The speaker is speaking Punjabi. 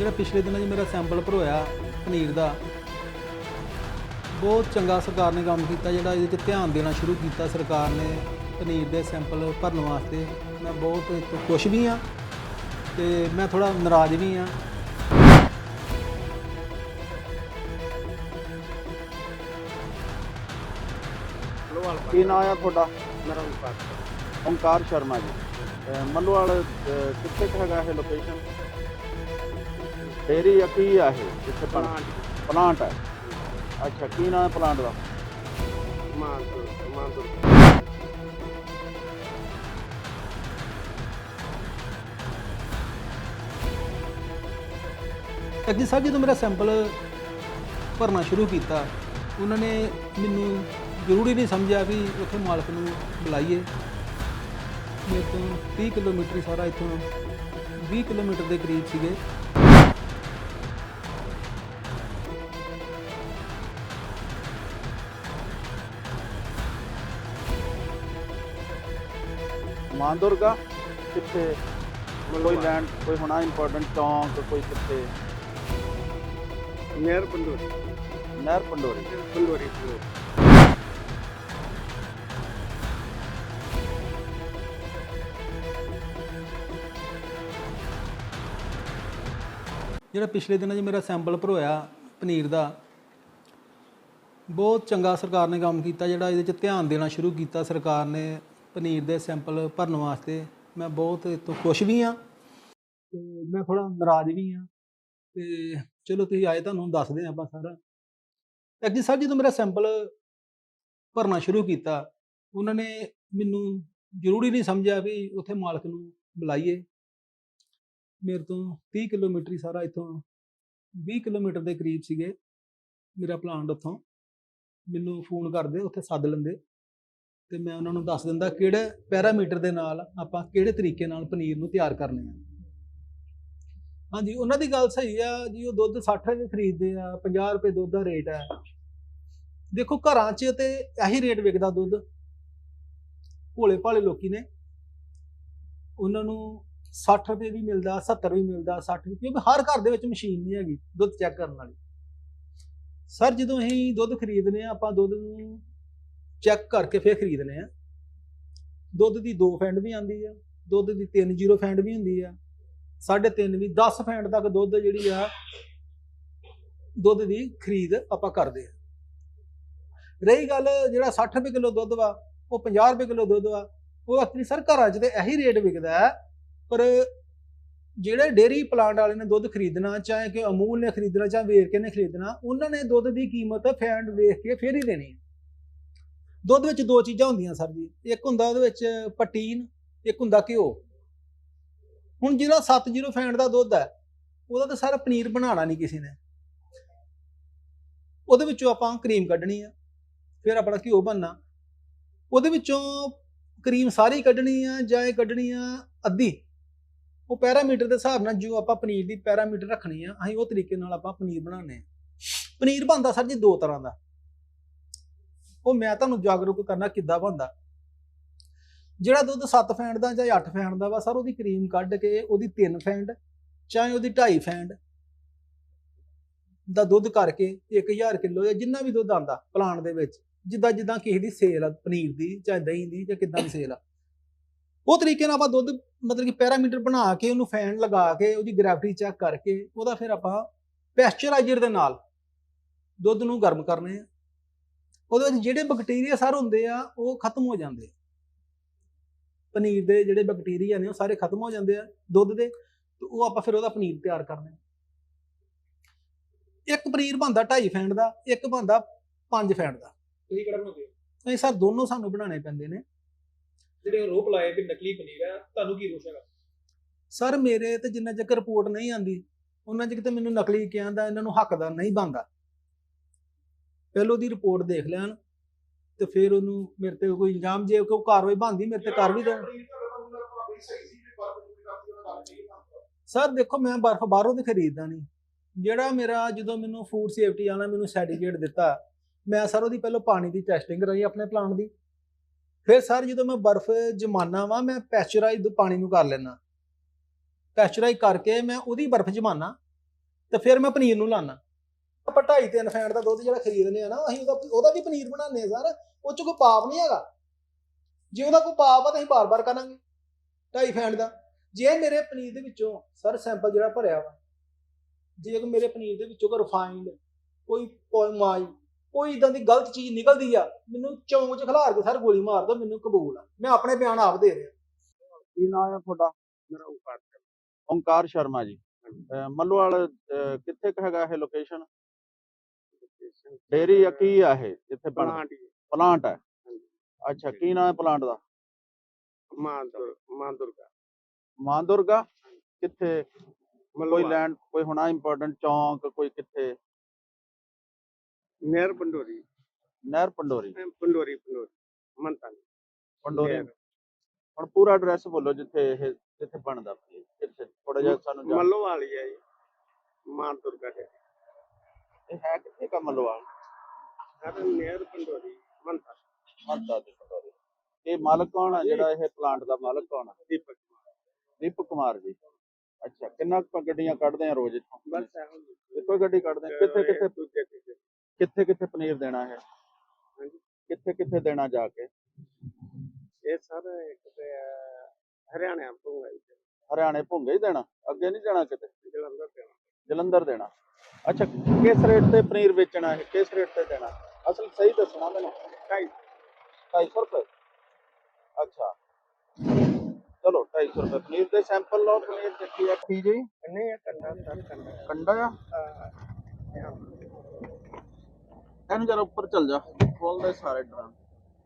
ਜਿਹੜਾ ਪਿਛਲੇ ਦਿਨਾਂ 'ਚ ਮੇਰਾ ਸੈਂਪਲ ਭਰੋਇਆ ਪਨੀਰ ਦਾ ਬਹੁਤ ਚੰਗਾ ਸਰਕਾਰ ਨੇ ਕੰਮ ਕੀਤਾ ਜਿਹੜਾ ਇਹਦੇ 'ਤੇ ਧਿਆਨ ਦੇਣਾ ਸ਼ੁਰੂ ਕੀਤਾ ਸਰਕਾਰ ਨੇ ਪਨੀਰ ਦੇ ਸੈਂਪਲ ਭਰਨ ਵਾਸਤੇ। ਮੈਂ ਬਹੁਤ ਇਹ ਤੋਂ ਖੁਸ਼ ਵੀ ਹਾਂ ਤੇ ਮੈਂ ਥੋੜਾ ਨਾਰਾਜ਼ ਵੀ ਹਾਂ। ਕੀ ਨਾਂ ਆ ਤੁਹਾਡਾ? ਮੇਰਾ ਓਂਕਾਰ ਓਮਕਾਰ ਸ਼ਰਮਾ ਜੀ। ਮੱਲੂਵਾਲ ਕਿੱਥੇ ਹੈਗਾ ਇਹ ਲੋਕੇਸ਼ਨ ਡੇਰੀ ਆ ਕੀ ਆ ਇਹ? ਕਿੱਥੇ ਪਲਾਂਟ। ਪਲਾਂਟ। ਹੈ ਅੱਛਾ ਕੀ ਨਾਂ ਹੈ ਪਲਾਂਟ ਦਾ? ਮਾਨਸੂਰ ਮਾਨਸੂਰ। ਅੱਗੇ ਸਾਹਿਬ ਜਦੋਂ ਮੇਰਾ ਸੈਂਪਲ ਭਰਨਾ ਸ਼ੁਰੂ ਕੀਤਾ ਉਹਨਾਂ ਨੇ ਮੈਨੂੰ ਜ਼ਰੂਰੀ ਨਹੀਂ ਸਮਝਿਆ ਵੀ ਉੱਥੇ ਮਾਲਕ ਨੂੰ ਬੁਲਾਈਏ। ਮੇਰੇ ਤੋਂ 30 ਕਿਲੋਮੀਟਰ ਸਾਰਾ ਇੱਥੋਂ 20 ਕਿਲੋਮੀਟਰ ਦੇ ਕਰੀਬ ਸੀਗੇ। ਮਾਨਦੁਰਗਾ ਕਿੱਥੇ ਕੋਈ। ਲੈਂਡ ਕੋਈ ਹੋਣਾ ਇੰਪੋਰਟੈਂਟ ਚੌਂਕ ਕੋਈ ਕਿੱਥੇ। ਨਹਿਰ ਪੰਡੋਰੀ। ਨਹਿਰ ਪੰਡੋਰੀ। ਪੰਡੋਰੀ ਜਿਹੜਾ ਪਿਛਲੇ ਦਿਨਾਂ 'ਚ ਮੇਰਾ ਸੈਂਪਲ ਭਰੋਇਆ ਪਨੀਰ ਦਾ ਬਹੁਤ ਚੰਗਾ ਸਰਕਾਰ ਨੇ ਕੰਮ ਕੀਤਾ ਜਿਹੜਾ ਇਹਦੇ 'ਚ ਧਿਆਨ ਦੇਣਾ ਸ਼ੁਰੂ ਕੀਤਾ ਸਰਕਾਰ ਨੇ। ਪਨੀਰ ਦੇ ਸੈਂਪਲ ਭਰਨ ਵਾਸਤੇ ਮੈਂ ਬਹੁਤ ਇਹ ਖੁਸ਼ ਵੀ ਹਾਂ ਤੇ ਮੈਂ ਥੋੜਾ ਨਾਰਾਜ਼ ਵੀ ਹਾਂ ਤੇ ਚਲੋ ਤੁਸੀਂ ਆਏ ਤੁਹਾਨੂੰ ਦੱਸਦੇ ਹਾਂ ਆਪਾਂ ਸਾਰਾ। ਅੱਗੇ ਸਰ ਜਦੋਂ ਮੇਰਾ ਸੈਂਪਲ ਭਰਨਾ ਸ਼ੁਰੂ ਕੀਤਾ, ਉਹਨਾਂ ਨੇ ਮੈਨੂੰ ਜ਼ਰੂਰੀ ਨਹੀਂ ਸਮਝਿਆ ਵੀ ਉੱਥੇ ਮਾਲਕ ਨੂੰ ਬੁਲਾਈਏ। ਮੇਰੇ ਤੋਂ 30 ਕਿਲੋਮੀਟਰ ਹੀ ਸਾਰਾ ਇੱਥੋਂ 20 ਕਿਲੋਮੀਟਰ ਦੇ ਕਰੀਬ ਸੀਗੇ ਮੇਰਾ ਪਲਾਂਟ ਉੱਥੋਂ। ਮੈਨੂੰ ਫੋਨ ਕਰਦੇ, ਉੱਥੇ ਸੱਦ ਲੈਂਦੇ। ਤੇ ਮੈਂ ਉਹਨਾਂ ਨੂੰ ਦੱਸ ਦਿੰਦਾ ਕਿਹੜੇ ਪੈਰਾਮੀਟਰ ਦੇ ਨਾਲ ਆਪਾਂ ਕਿਹੜੇ ਤਰੀਕੇ ਨਾਲ ਪਨੀਰ ਨੂੰ ਤਿਆਰ ਕਰਨੇ ਆ। ਹਾਂਜੀ, ਉਹਨਾਂ ਦੀ ਗੱਲ ਸਹੀ ਆ ਜੀ, ਉਹ ਦੁੱਧ 60 ਰੁਪਏ ਖਰੀਦਦੇ ਆ 50 ਰੁਪਏ ਦੁੱਧ ਦਾ ਰੇਟ ਹੈ ਦੇਖੋ, ਘਰਾਂ 'ਚ ਤੇ ਇਹੀ ਰੇਟ ਵਿਕਦਾ ਦੁੱਧ। ਭੋਲੇ ਭਾਲੇ ਲੋਕੀ ਨੇ। ਉਹਨਾਂ ਨੂੰ 60 ਰੁਪਏ ਵੀ ਮਿਲਦਾ 70 ਵੀ ਮਿਲਦਾ 60 ਵੀ, ਕਿਉਂਕਿ ਹਰ ਘਰ ਦੇ ਵਿੱਚ ਮਸ਼ੀਨ ਨਹੀਂ ਹੈਗੀ ਦੁੱਧ ਚੈੱਕ ਕਰਨ ਵਾਲੀ। ਸਰ, ਜਦੋਂ ਅਸੀਂ ਦੁੱਧ ਖਰੀਦਨੇ ਆ, ਆਪਾਂ ਦੁੱਧ ਨੂੰ ਚੈੱਕ ਕਰਕੇ ਫੇਰ ਖਰੀਦਨੇ ਆ। ਦੁੱਧ ਦੀ 2 ਫੈਂਡ ਵੀ ਆਂਦੀ ਆ, ਦੁੱਧ ਦੀ 3 ਜ਼ੀਰੋ ਫੈਂਡ ਵੀ ਹੁੰਦੀ ਆ 3.5 ਵੀ 10 ਫੈਂਡ ਤੱਕ ਦੁੱਧ ਜਿਹੜੀ ਆ, ਦੁੱਧ ਦੀ ਖਰੀਦ ਆਪਾਂ ਕਰਦੇ ਆ। ਰਹੀ ਗੱਲ ਜਿਹੜਾ 60 ਰੁਪਏ ਕਿਲੋ ਦੁੱਧ ਵਾ, ਉਹ 50 ਰੁਪਏ ਕਿਲੋ ਦੁੱਧ ਵਾ, ਉਹ ਅਕਸਰ ਸਰ ਘਰਾਂ 'ਚ ਤੇ ਇਹੀ ਰੇਟ ਵਿਕਦਾ ਹੈ, ਪਰ ਜਿਹੜੇ ਡੇਰੀ ਪਲਾਂਟ ਵਾਲੇ ਨੇ ਦੁੱਧ ਖਰੀਦਣਾ, ਚਾਹੇ ਕਿ ਅਮੂਲ ਨੇ ਖਰੀਦਣਾ, ਚਾਹੇ ਵੇਰਕੇ ਨੇ ਖਰੀਦਣਾ, ਉਹਨਾਂ ਨੇ ਦੁੱਧ ਦੀ ਕੀਮਤ ਫੈਂਡ ਵੇਖ ਕੇ ਫੇਰ ਹੀ ਦੇਣੀ ਹੈ ਦੁੱਧ ਵਿੱਚ ਦੋ ਚੀਜ਼ਾਂ ਹੁੰਦੀਆਂ ਸਰ ਜੀ। ਇੱਕ ਹੁੰਦਾ ਉਹਦੇ ਵਿੱਚ ਪਟੀਨ ਇੱਕ ਹੁੰਦਾ ਘਿਓ। ਹੁਣ ਜਿਹੜਾ 70 ਫੈਂਡ ਦਾ ਦੁੱਧ ਹੈ, ਉਹਦਾ ਤਾਂ ਸਾਰਾ ਪਨੀਰ ਬਣਾਉਣਾ ਨਹੀਂ ਕਿਸੇ ਨੇ। ਉਹਦੇ ਵਿੱਚੋਂ ਆਪਾਂ ਕਰੀਮ ਕੱਢਣੀ ਆ, ਫਿਰ ਆਪਣਾ ਘਿਓ ਬਣਨਾ। ਉਹਦੇ ਵਿੱਚੋਂ ਕਰੀਮ ਸਾਰੀ ਕੱਢਣੀ ਆ ਜਾਂ ਇਹ ਕੱਢਣੀ ਆ ਅੱਧੀ। ਉਹ ਪੈਰਾਮੀਟਰ ਦੇ ਹਿਸਾਬ ਨਾਲ ਜੋ ਆਪਾਂ ਪਨੀਰ ਦੀ ਪੈਰਾਮੀਟਰ ਰੱਖਣੀ ਆ, ਅਸੀਂ ਉਹ ਤਰੀਕੇ ਨਾਲ ਆਪਾਂ ਪਨੀਰ ਬਣਾਉਂਦੇ ਆ। ਪਨੀਰ ਬਣਦਾ ਸਰ ਜੀ ਦੋ ਤਰ੍ਹਾਂ ਦਾ। ਉਹ ਮੈਂ ਤੁਹਾਨੂੰ ਜਾਗਰੂਕ ਕਰਨਾ ਕਿੱਦਾਂ ਬਣਦਾ। ਜਿਹੜਾ ਦੁੱਧ 7 ਫੈਂਡ ਦਾ ਜਾਂ 8 ਫੈਂਡ ਦਾ ਵਾ, ਸਰ ਉਹਦੀ ਕਰੀਮ ਕੱਢ ਕੇ ਉਹਦੀ 3 ਫੈਂਡ ਚਾਹੇ ਉਹਦੀ 2.5 ਫੈਂਡ ਦਾ ਦੁੱਧ ਕਰਕੇ 1000 ਕਿਲੋ ਜਾਂ ਜਿੰਨਾ ਵੀ ਦੁੱਧ ਆਂਦਾ ਪਲਾਂਟ ਦੇ ਵਿੱਚ, ਜਿੱਦਾਂ ਜਿੱਦਾਂ ਕਿਸੇ ਦੀ ਸੇਲ ਆ, ਪਨੀਰ ਦੀ ਚਾਹੇ ਦਹੀਂ ਦੀ ਜਾਂ ਕਿੱਦਾਂ ਦੀ ਸੇਲ ਆ। ਉਹ ਤਰੀਕੇ ਨਾਲ ਆਪਾਂ ਦੁੱਧ ਮਤਲਬ ਕਿ ਪੈਰਾਮੀਟਰ ਬਣਾ ਕੇ ਉਹਨੂੰ ਫੈਨ ਲਗਾ ਕੇ ਉਹਦੀ ਗ੍ਰੈਵਿਟੀ ਚੈੱਕ ਕਰਕੇ ਉਹਦਾ ਫਿਰ ਆਪਾਂ ਪੈਸਚਰਾਈਜ਼ਰ ਦੇ ਨਾਲ ਦੁੱਧ ਨੂੰ ਗਰਮ ਕਰਨੇ ਆ। ਉਹਦੇ ਵਿੱਚ ਜਿਹੜੇ ਬੈਕਟੀਰੀਆ ਸਰ ਹੁੰਦੇ ਆ ਉਹ ਖਤਮ ਹੋ ਜਾਂਦੇ ਆ। ਪਨੀਰ ਦੇ ਜਿਹੜੇ ਬੈਕਟੀਰੀਆ ਨੇ ਉਹ ਸਾਰੇ ਖਤਮ ਹੋ ਜਾਂਦੇ ਆ ਦੁੱਧ ਦੇ ਤੇ ਉਹ ਆਪਾਂ ਫਿਰ ਉਹਦਾ ਪਨੀਰ ਤਿਆਰ ਕਰਦੇ ਆ ਇੱਕ ਪਨੀਰ ਬਣਦਾ 2.5 ਫੈਂਡ ਦਾ ਇੱਕ ਬਣਦਾ 5 ਫੈਂਡ ਦਾ। ਤੁਸੀਂ ਕਿਹੜਾ ਬਣਾਉਂਦੇ ਹੋ? ਇਹ ਸਰ ਦੋਨੋਂ ਸਾਨੂੰ ਬਣਾਉਣੇ ਪੈਂਦੇ ਨੇ। ਜਿਹੜੇ ਰੋਪ ਲਾਏ ਵੀ ਨਕਲੀ ਪਨੀਰ ਹੈ ਤੁਹਾਨੂੰ ਕੀ ਰੋਸ਼ ਹੈਗਾ? ਸਰ ਮੇਰੇ ਤੇ ਜਿੰਨਾ ਚਿਰ ਰਿਪੋਰਟ ਨਹੀਂ ਆਂਦੀ ਉਹਨਾਂ ਚਿਰ ਤੇ ਮੈਨੂੰ ਨਕਲੀ ਕਿਹਾ ਦਾ ਇਹਨਾਂ ਨੂੰ ਹੱਕਦਾਰ ਨਹੀਂ ਬਣਦਾ। ਪਹਿਲਾਂ ਉਹਦੀ ਰਿਪੋਰਟ ਦੇਖ ਲੈਣ ਤੇ ਫਿਰ ਉਹਨੂੰ ਮੇਰੇ ਤੇ ਕੋਈ ਇਲਜ਼ਾਮ ਜੇ ਕੋਈ ਕਾਰਵਾਈ ਬਣਦੀ, ਮੇਰੇ ਤੇ ਕਰ ਵੀ ਦੇਣ। ਸਰ ਦੇਖੋ ਮੈਂ ਬਰਫ਼ ਬਾਹਰੋਂ ਤੇ ਖਰੀਦਦਾ ਨਹੀਂ। ਜਿਹੜਾ ਮੇਰਾ ਜਦੋਂ ਮੈਨੂੰ ਫੂਡ ਸੇਫਟੀ ਵਾਲਾ ਮੈਨੂੰ ਸਰਟੀਫਿਕੇਟ ਦਿੱਤਾ, ਮੈਂ ਸਰ ਉਹਦੀ ਪਹਿਲਾਂ ਪਾਣੀ ਦੀ ਟੈਸਟਿੰਗ ਕਰਾਈ ਆਪਣੇ ਪਲਾਂਟ ਦੀ। ਫਿਰ ਸਰ ਜਦੋਂ ਮੈਂ ਬਰਫ਼ ਜਮਾਨਾ ਵਾ, ਮੈਂ ਪੈਸਚਰਾਈਜ਼ ਪਾਣੀ ਨੂੰ ਕਰ ਲੈਣਾ ਪੈਸਚਰਾਈਜ਼ ਕਰਕੇ ਮੈਂ ਉਹਦੀ ਬਰਫ਼ ਜਮਾਨਾ ਤੇ ਫਿਰ ਮੈਂ ਪਨੀਰ ਨੂੰ ਲਾਣਾ ਆਪਾਂ ਢਾਈ ਤਿੰਨ ਫੈਂਟ ਦਾ ਦੁੱਧ ਜਿਹੜਾ ਖਰੀਦਨੇ ਆ ਨਾ, ਅਸੀਂ ਉਹਦਾ ਉਹਦਾ ਵੀ ਪਨੀਰ ਬਣਾਉਂਦੇ ਆ ਸਰ, ਉਹ ਚ ਕੋਈ ਪਾਪ ਨਹੀਂ ਹੈਗਾ। ਜੇ ਉਹਦਾ ਕੋਈ ਪਾਪ ਆ ਤਾਂ ਅਸੀਂ ਬਾਰ-ਬਾਰ ਕਰਾਂਗੇ ਢਾਈ ਫੈਂਟ ਦਾ। ਜੇ ਮੇਰੇ ਪਨੀਰ ਦੇ ਵਿੱਚੋਂ ਸਰ ਸੈਂਪਲ ਜਿਹੜਾ ਭਰਿਆ ਵਾ, ਜੇ ਕੋਈ ਮੇਰੇ ਪਨੀਰ ਦੇ ਵਿੱਚੋਂ ਕੋਈ ਰਿਫਾਈਨਡ ਕੋਈ ਪੋਇਮਾਈ ਕੋਈ ਇਦਾਂ ਦੀ ਗਲਤ ਚੀਜ਼ ਨਿਕਲਦੀ ਆ, ਮੈਨੂੰ ਚੌਂਕ 'ਚ ਖਿਲਾਰ ਕੇ ਸਰ ਗੋਲੀ ਮਾਰ ਦੋ, ਮੈਨੂੰ ਕਬੂਲ ਆ। ਮੈਂ ਆਪਣੇ ਬਿਆਨ ਆਪ ਦੇ ਰਿਹਾ। ਕੀ ਨਾਮ ਹੈ ਤੁਹਾਡਾ? ਮੇਰਾ ਉਪਾਰ ਓਮਕਾਰ ਸ਼ਰਮਾ ਜੀ। ਅਹ ਮੱਲੋਵਾਲ ਕਿੱਥੇ ਹੈਗਾ ਇਹ ਲੋਕੇਸ਼ਨ ਡੇਰੀ ਆ ਕੀ ਆ ਇਹ? ਜਿੱਥੇ ਬਣ ਪਲਾਂਟ ਪਲਾਂਟ ਹੈ ਅੱਛਾ ਕੀ ਨਾਮ ਹੈ ਪਲਾਂਟ ਦਾ? ਮਾਂ ਦੁਰ ਮਾਂ ਦੁਰਗਾ ਮਾਂ ਦੁਰਗਾ ਕਿੱਥੇ? ਕੋਈ ਮਲਵਾ ਲੈਂਡ ਕੋਈ ਹੋਣਾ ਇੰਪੋਰਟੈਂਟ ਚੌਂਕ ਕੋਈ ਕਿੱਥੇ? ਨਹਿਰ ਪੰਡੋਰੀ। ਨਹਿਰ ਪੰਡੋਰੀ। ਪੰਡੋਰੀ ਪੰਡੋਰੀ। ਮੰਤਾਂ ਪੰਡੋਰੀ। ਹੁਣ ਪੂਰਾ ਐਡਰੈਸ ਬੋਲੋ ਜਿੱਥੇ ਇਹ ਜਿੱਥੇ ਬਣਦਾ। please, ਕਿੱਥੇ ਥੋੜਾ ਜਿਹਾ ਸਾਨੂੰ ਜਾਣ ਮੱਲੋ ਵਾਲੀ ਹੈ ਜੀ ਮਾਂ ਦੁਰਗਾ ਇਹ ਹੈ ਕਿੱਥੇ ਕਾ ਮੱਲੋਵਾਲ ਹਰ ਨਹਿਰ ਪੰਡੋਰੀ ਮੰਤਾਂ ਮਰਦਾ ਦੇ ਪੰਡੋਰੀ। ਇਹ ਮਾਲਕ ਕੌਣ ਆ? ਜਿਹੜਾ ਇਹ ਪਲਾਂਟ ਦਾ ਮਾਲਕ ਕੌਣ ਆ? ਦੀਪਕ ਦੀਪਕ ਕੁਮਾਰ ਜੀ। ਅੱਛਾ ਕਿੰਨਾ ਕੁ ਗੱਡੀਆਂ ਕੱਢਦੇ ਆ ਰੋਜ਼ ਇੱਥੋਂ? ਬਸ ਇਹੋ ਜਿਹੀ। ਇੱਕੋ ਹੀ ਗੱਡੀ ਕੱਢਦੇ ਆ ਕਿੱਥੇ ਕਿੱਥੇ ਦੂਜੇ ਕਿੱਥੇ? ਕਿੱਥੇ ਪਨੀਰ ਦੇਣਾ ਹੈ? ਹਾਂਜੀ। ਕਿੱਥੇ ਕਿੱਥੇ ਦੇਣਾ ਜਾ ਕੇ? ਇਹ ਸਰ ਇੱਕ ਤੇ ਹਰਿਆਣਾ ਤੋਂ ਹੈ ਜੀ, ਹਰਿਆਣੇ ਭੁੰਗੇ ਹੀ ਦੇਣਾ? ਅੱਗੇ ਨਹੀਂ ਜਾਣਾ ਕਿਤੇ? ਜਲੰਧਰ ਤੇ ਜਲੰਧਰ ਦੇਣਾ। ਅੱਛਾ ਕਿਸ ਰੇਟ ਤੇ ਪਨੀਰ ਵੇਚਣਾ ਹੈ ਕਿਸ ਰੇਟ ਤੇ ਦੇਣਾ? ਅਸਲ ਸਹੀ ਦੱਸਣਾ ਮੈਨੂੰ। ਢਾਈ 250 ਰੁਪਏ। ਅੱਛਾ। ਚਲੋ 250 ਰੁਪਏ। ਪਨੀਰ ਦੇ ਸੈਂਪਲ ਲਓ ਪਨੀਰ ਦੇਖੀ ਆ। ਕੀ ਜੀ? ਨਹੀਂ ਇਹ ਕੰਡਾ ਸਰ ਕੰਡਾ। ਕੰਡਾ ਆ? ਇਹਨੂੰ ਜਰਾ ਉੱਪਰ ਚੱਲ ਜਾ। ਖੋਲ ਦੇ ਸਾਰੇ ਡਰਾਂ